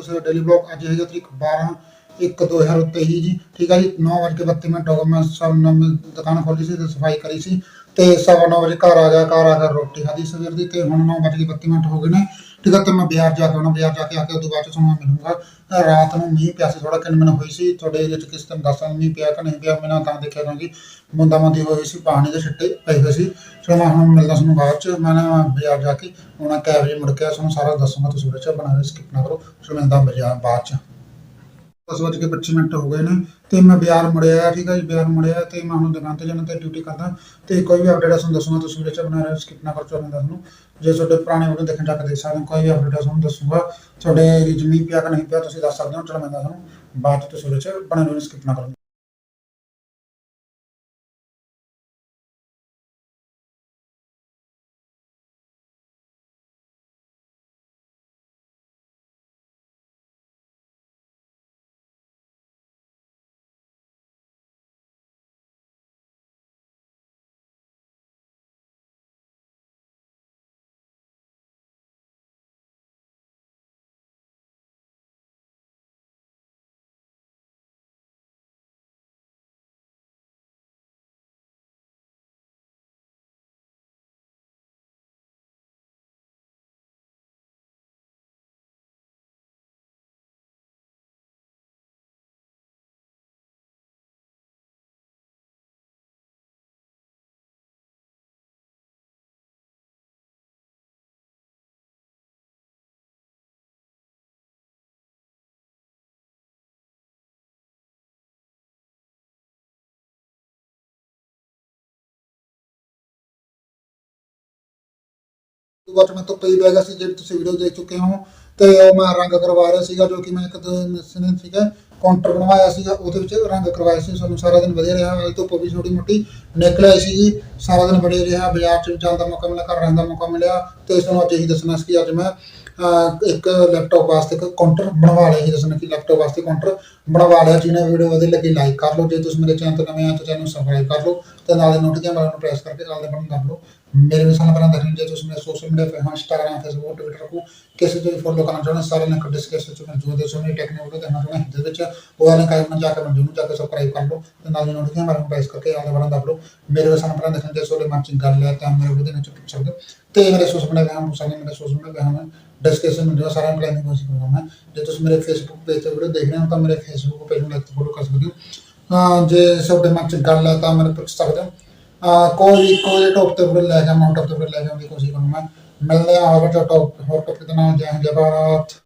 तो उसका daily block आज है तरीक बारह ਇੱਕ 2023 ਜੀ, ਠੀਕ ਹੈ ਜੀ 9:32 ਮਿੰਟ ਹੋ ਗਏ, ਮੈਂ ਸਭ ਨੂੰ ਮੈਂ ਦੁਕਾਨ ਖੋਲੀ ਸੀ ਤੇ ਸਫ਼ਾਈ ਕਰੀ ਸੀ ਤੇ ਸਵਾ ਨੌ ਵਜੇ ਘਰ ਆ ਗਿਆ, ਘਰ ਆ ਕੇ ਰੋਟੀ ਖਾਧੀ ਸਵੇਰ ਦੀ ਤੇ ਹੁਣ 9:32 ਮਿੰਟ ਹੋ ਗਏ ਨੇ, ਠੀਕ ਹੈ ਤੇ ਮੈਂ ਬਾਜ਼ਾਰ ਜਾ ਕੇ ਆਉਣਾ, ਬਾਜ਼ਾਰ ਜਾ ਕੇ ਆ ਕੇ ਉਦੋਂ ਬਾਅਦ ਚ ਤੁਹਾਨੂੰ ਮਿਲੂੰਗਾ। ਰਾਤ ਨੂੰ ਮੀਂਹ ਪਿਆ ਸੀ ਥੋੜਾ ਕਿੰਨ ਮਿੰਟ ਹੋਈ ਸੀ, ਤੁਹਾਡੇ ਇਹਦੇ ਚ ਕਿਸ ਤਰ੍ਹਾਂ ਦੱਸਾਂ, ਮੀਂਹ ਪਿਆ ਕਿ ਨਹੀਂ ਪਿਆ, ਮੈਂ ਨਾ ਤਾਂ ਦੇਖਿਆ ਕਿਉਂਕਿ ਮੁੰਦਾ ਮੰਦੀ ਹੋਈ ਸੀ, ਪਾਣੀ ਦੇ ਛਿੱਟੇ ਪਏ ਹੋਏ ਸੀ ਚਲੋ ਮੈਂ ਹੁਣ ਮਿਲਦਾ ਤੁਹਾਨੂੰ ਬਾਅਦ ਚ, ਮੈਂ ਨਾ ਬਾਜ਼ਾਰ ਜਾ ਕੇ ਹੁਣ ਕੈਬ ਵਜੇ ਮੁੜ ਕੇ ਤੁਹਾਨੂੰ ਸਾਰਾ ਦੱਸੂਗਾ, ਤੁਸੀਂ ਵਿੱਚ ਬਣਾ ਕੇ ਸਕਿਪ ਨਾ ਕਰੋ ਚਲੋ ਮਿਲਦਾ ਬਾਜ਼ਾਰ ਬਾਅਦ ਚ। ਦਸ ਵੱਜ ਕੇ 25 ਮਿੰਟ ਹੋ ਗਏ ਨੇ। ਤੇ ਮੈਂ ਬਿਆਰ ਮੁੜਿਆ ਠੀਕ ਹੈ ਜੀ ਬਿਆਰ ਮੁੜਿਆ ਤੇ ਮੈਂ ਹੁਣ ਦੁਕਾਨ ਤੇ ਜਾਣਾ ਤੇ ਡਿਊਟੀ ਕਰਦਾ। ਤੇ ਕੋਈ ਵੀ ਅਪਡੇਟ ਤੁਹਾਨੂੰ ਦੱਸੂਗਾ, ਤੁਸੀਂ ਵੀਡੀਓ ਚ ਬਣਾ ਰਹੇ ਸਕਿਪ ਨਾ ਕਰੋ ਚਲੋ ਮੈਂ ਤੁਹਾਨੂੰ। ਜੇ ਤੁਹਾਡੇ ਪੁਰਾਣੇ ਵੀਡੀਓ ਦੇਖਣ ਜਾ ਕੇ ਸਕਦੇ ਕੋਈ ਵੀ ਅਪਡੇਟ ਤੁਹਾਨੂੰ ਦੱਸੂਗਾ। ਤੁਹਾਡੇ ਰਿਜਮੀ ਪਿਆ ਕਿ ਨਹੀਂ ਪਿਆ, ਤੁਸੀਂ ਦੱਸ ਸਕਦੇ ਹੋ, ਚਲੋ ਮੈਂ ਤੁਹਾਨੂੰ। ਬਾਅਦ ਚ ਤੁਸੀਂ ਵੀਡੀਓ ਚ ਬਣਾ ਰਹੇ ਸਕਿਪ ਨਾ ਕਰੋ। ਬਾਅਦ ਮੈਂ ਧੁੱਪੇ ਹੀ ਬਹਿ ਸੀ ਜਿਹੜੀ ਤੁਸੀਂ ਵੀਡੀਓ ਦੇਖ ਚੁੱਕੇ ਹੋ। ਤੇ ਉਹ ਮੈਂ ਰੰਗ ਕਰਵਾ ਰਿਹਾ ਸੀਗਾ ਜੋ ਕਿ ਮੈਂ ਇੱਕ ਦਿਨ ਸੀਗਾ। ਕਾਊਂਟਰ ਬਣਵਾਇਆ ਸੀਗਾ ਉਹਦੇ ਵਿੱਚ ਰੰਗ ਕਰਵਾਇਆ ਸੀ। ਸਾਨੂੰ ਸਾਰਾ ਦਿਨ ਵਧੀਆ ਰਿਹਾ। ਅੱਜ ਧੁੱਪ ਵੀ ਛੋਟੀ ਮੋਟੀ ਨਿਕਲ ਆਈ ਸਾਰਾ ਦਿਨ ਬੜੇ ਰਿਹਾ। ਬਾਜ਼ਾਰ 'ਚ ਜਾਣ ਦਾ ਮੌਕਾ ਮਿਲਿਆ ਘਰ ਰਹਿਣ ਦਾ ਮੌਕਾ ਮਿਲਿਆ। ਤੇ ਤੁਹਾਨੂੰ ਅੱਜ ਇਹੀ ਦੱਸਣਾ ਸੀ ਕਿ ਅੱਜ ਮੈਂ ਅਹ, ਇੱਕ ਲੈਪਟਾਪ ਵਾਸਤੇ ਇੱਕ ਕਾਊਂਟਰ ਬਣਵਾ ਲਿਆ। ਸੀ ਦੱਸਣਾ ਕਿ ਲੈਪਟਾਪ ਵਾਸਤੇ ਕਾਊਂਟਰ ਬਣਵਾ ਲਿਆ। ਜਿਹਨੇ ਵੀਡੀਓ ਵਧੀਆ ਲੱਗੀ ਲਾਈਕ ਕਰ ਲਓ। ਜੇ ਤੁਸੀਂ ਮੇਰੇ ਚੈਨਲ ਤੇ ਨਵੇਂ ਆਏ ਤਾਂ ਚੈਨਲ ਨੂੰ ਸਬਸਕ੍ਰਾਈਬ ਕਰ ਲਓ। ਤੇ ਨਾਲ ਦੇ ਨੋਟੀਫਿਕੇਸ਼ਨ ਬਟਨ ਨੂੰ ਪ੍ਰੈਸ ਕਰਕੇ ਨਾਲ ਦੇ ਬਟਨ ਦਬ ਲਓ। ਮੇਰੇ ਵੀ ਸਾਨੂੰ ਪਹਿਲਾਂ ਦੇਖਣ ਜੇ ਤੁਸੀਂ ਮੇਰੇ ਸੋਸ਼ਲ ਮੀਡੀਆ ਤੇ ਇੰਸਟਾਗ੍ਰਾਮ ਫੇਸਬੁੱਕ ਟਵਿੱਟਰ ਕੋ ਕਿਸੇ ਤੋਂ ਵੀ ਫੋਲੋ ਕਰਨਾ ਚਾਹੁੰਦੇ, ਸਾਰੇ ਲਿੰਕ ਡਿਸਕ੍ਰਿਪਸ਼ਨ ਚ ਮੌਜੂਦ ਹੈ ਸੋ ਮੇਰੀ ਟੈਕਨੀਕਲ ਦੇਖਣਾ ਚਾਹੁੰਦਾ ਜਿਹਦੇ ਵਿੱਚ, ਉਹ ਲਿੰਕ ਆਈ ਜਾ ਕੇ ਮੈਨੂੰ ਜਾ ਕੇ ਸਬਸਕ੍ਰਾਈਬ ਕਰ ਲਓ, ਤੇ ਨਾਲ ਦੀ ਨੋਟੀਫਿਕੇਸ਼ਨ ਬਟਨ ਪ੍ਰੈਸ ਕਰਕੇ ਨਾਲ ਦੇ ਬਟਨ ਲਓ। ਮੇਰੇ ਵੀ ਸਾਨੂੰ ਦੇਖਣ ਜੇ ਸੋਲੇ ਮਨ ਚ ਗੱਲ ਹੈ, ਤਾਂ ਮੇਰੇ ਉਹਦੇ ਵਿੱਚ ਪੁੱਛ ਸਕਦੇ ਹੋ। ਤੇ ਮੇਰੇ ਸੋਸ਼ਲ ਮੀਡੀਆ ਗਾਮ ਸਾਰੇ ਮੇਰੇ ਸੋਸ਼ਲ ਮੀਡੀਆ ਗਾਮ ਡਿਸਕ੍ਰਿਪਸ਼ਨ ਵਿੱਚ ਸਾਰਾ ਪਲਾਨਿੰਗ ਕੋਸ਼ਿਸ਼ ਕਰੂੰਗਾ ਜੇ ਤੁਸੀਂ ਮੇਰੇ ਫੇਸਬੁੱਕ ਪੇਜ ਤੇ ਵੀਡੀਓ ਦੇਖ ਰਹੇ ਹੋ, ਤਾਂ ਮੇਰੇ ਫੇਸਬੁੱਕ ਪੇਜ ਨੂੰ ਲਾਈਕ ਫੋਲੋ ਕਰ ਸਕਦੇ ਹੋ। ਅਹ ਜੇ ਤੁਹਾਡੇ ਮਨ ਚ ਗੱਲ ਹੈ, ਤਾਂ ਮੈਨੂੰ ਪੁੱਛ ਸਕਦੇ ਹੋ। ਅਹ ਕੋਈ ਕੋਈ ਟੌਪ ਤੇ ਵੀਡੀਓ ਲੈ ਕੇ ਮੈਂ ਟੌਪ ਤੇ ਵੀਡੀਓ ਲੈ ਕੇ ਕੋਸ਼ਿਸ਼ ਕਰੂੰਗਾ। ਮਿਲਦੇ ਹਾਂ ਹੋਰ ਟੌਪ ਹੋਰ ਟੌਪਿਕ ਦੇ ਨਾਲ, ਜੈ ਹਿੰਦ, ਜੈ ਭਾਰਤ।